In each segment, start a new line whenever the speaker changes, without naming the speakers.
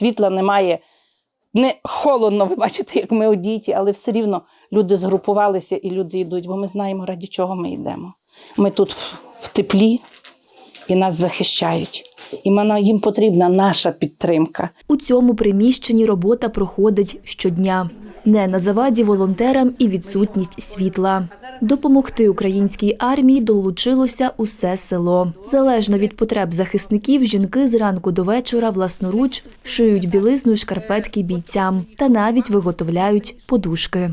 світла немає. Не холодно, ви бачите, як ми одіті, але все рівно люди згрупувалися і люди йдуть, бо ми знаємо, раді чого ми йдемо. Ми тут в, теплі і нас захищають. І їм потрібна наша підтримка.
У цьому приміщенні робота проходить щодня. Не на заваді волонтерам і відсутність світла. Допомогти українській армії долучилося усе село. Залежно від потреб захисників, жінки зранку до вечора власноруч шиють білизну й шкарпетки бійцям та навіть виготовляють подушки.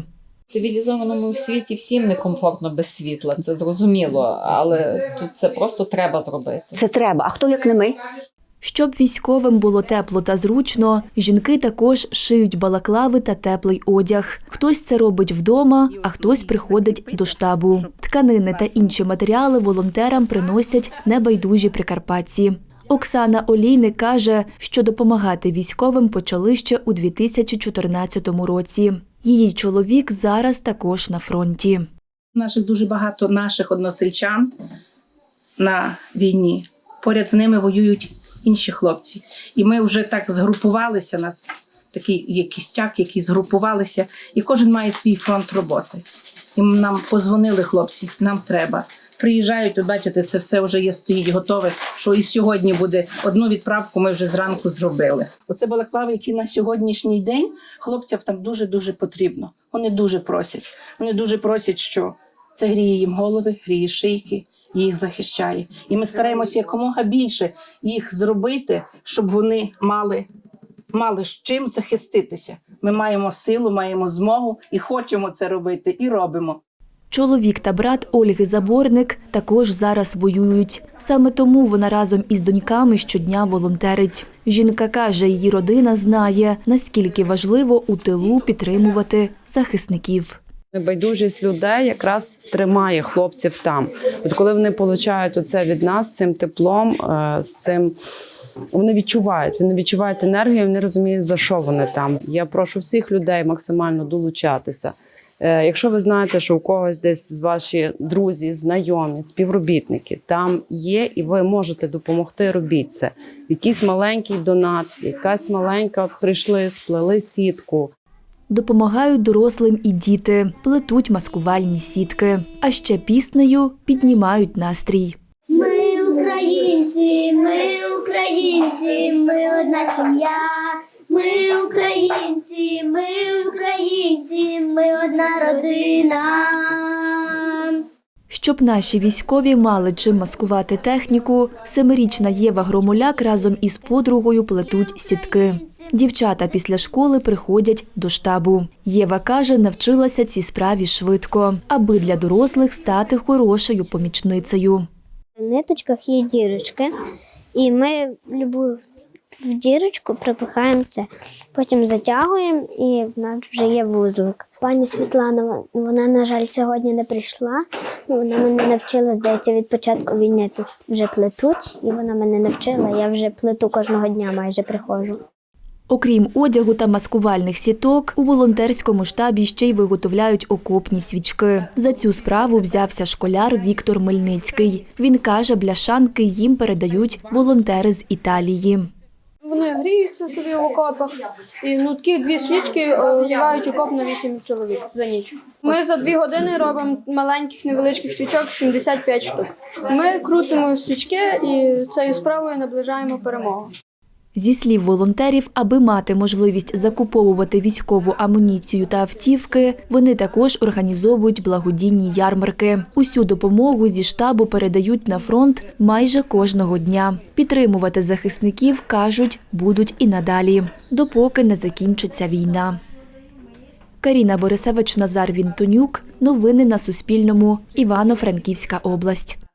В цивілізованому світі всім некомфортно без світла, це зрозуміло, але тут це просто треба зробити.
Це треба. А хто як не ми?
Щоб військовим було тепло та зручно, жінки також шиють балаклави та теплий одяг. Хтось це робить вдома, а хтось приходить до штабу. Тканини та інші матеріали волонтерам приносять небайдужі прикарпатці. Оксана Олійник каже, що допомагати військовим почали ще у 2014 році. Її чоловік зараз також на фронті.
Наших дуже багато наших односельчан на війні. Поряд з ними воюють інші хлопці. І ми вже так згрупувалися. Нас такий є кістяк, які згрупувалися, і кожен має свій фронт роботи. І нам позвонили хлопці, нам треба. Приїжджають, от бачите, це все вже є, стоїть готове. Що і сьогодні буде одну відправку. Ми вже зранку зробили. Оце балаклави, які на сьогоднішній день хлопцям там дуже дуже потрібно. Вони дуже просять. Вони дуже просять, що це гріє їм голови, гріє шийки, їх захищає. І ми стараємося якомога більше їх зробити, щоб вони мали, мали з чим захиститися. Ми маємо силу, маємо змогу і хочемо це робити, і робимо.
Чоловік та брат Ольги Заборник також зараз воюють. Саме тому вона разом із доньками щодня волонтерить. Жінка каже, її родина знає, наскільки важливо у тилу підтримувати захисників.
Небайдужість людей якраз тримає хлопців там. От коли вони получають оце від нас цим теплом, е, з цим. Вони відчувають, вони відчувають енергію, вони розуміють, за що вони там. Я прошу всіх людей максимально долучатися. Е, Якщо ви знаєте, що у когось десь з ваші друзі, знайомі, співробітники там є, і ви можете допомогти, робіть це. Якийсь маленький донат, якась маленька прийшли, сплели сітку.
Допомагають дорослим і діти, плетуть маскувальні сітки, а ще піснею піднімають настрій.
Ми українці, ми українці, ми одна сім'я. Ми українці, ми українці, ми одна родина.
Щоб наші військові мали чим маскувати техніку, семирічна Єва Громуляк разом із подругою плетуть сітки. Дівчата після школи приходять до штабу. Єва каже, навчилася цій справі швидко, аби для дорослих стати хорошою помічницею.
В ниточках є дірочки, і ми любу в дірочку припихаємо це, потім затягуємо, і в нас вже є вузлик. Пані Світлана, вона, на жаль, сьогодні не прийшла. Ну, Вона мене навчила, здається, від початку війни тут вже плетуть, і вона мене навчила. Я вже плету кожного дня майже приходжу.
Окрім одягу та маскувальних сіток, у волонтерському штабі ще й виготовляють окопні свічки. За цю справу взявся школяр Віктор Мельницький. Він каже, бляшанки їм передають волонтери з Італії.
Вони гріються собі в окопах, і ну, такі дві свічки огрівають окоп на 8 чоловік за ніч. Ми за дві години робимо маленьких невеличких свічок 75 штук. Ми крутимо свічки і цією справою наближаємо перемогу.
Зі слів волонтерів, аби мати можливість закуповувати військову амуніцію та автівки, вони також організовують благодійні ярмарки. Усю допомогу зі штабу передають на фронт майже кожного дня. Підтримувати захисників кажуть, будуть і надалі, допоки не закінчиться війна. Каріна Борисевич, Назар Вінтонюк. Новини на Суспільному. Івано-Франківська область.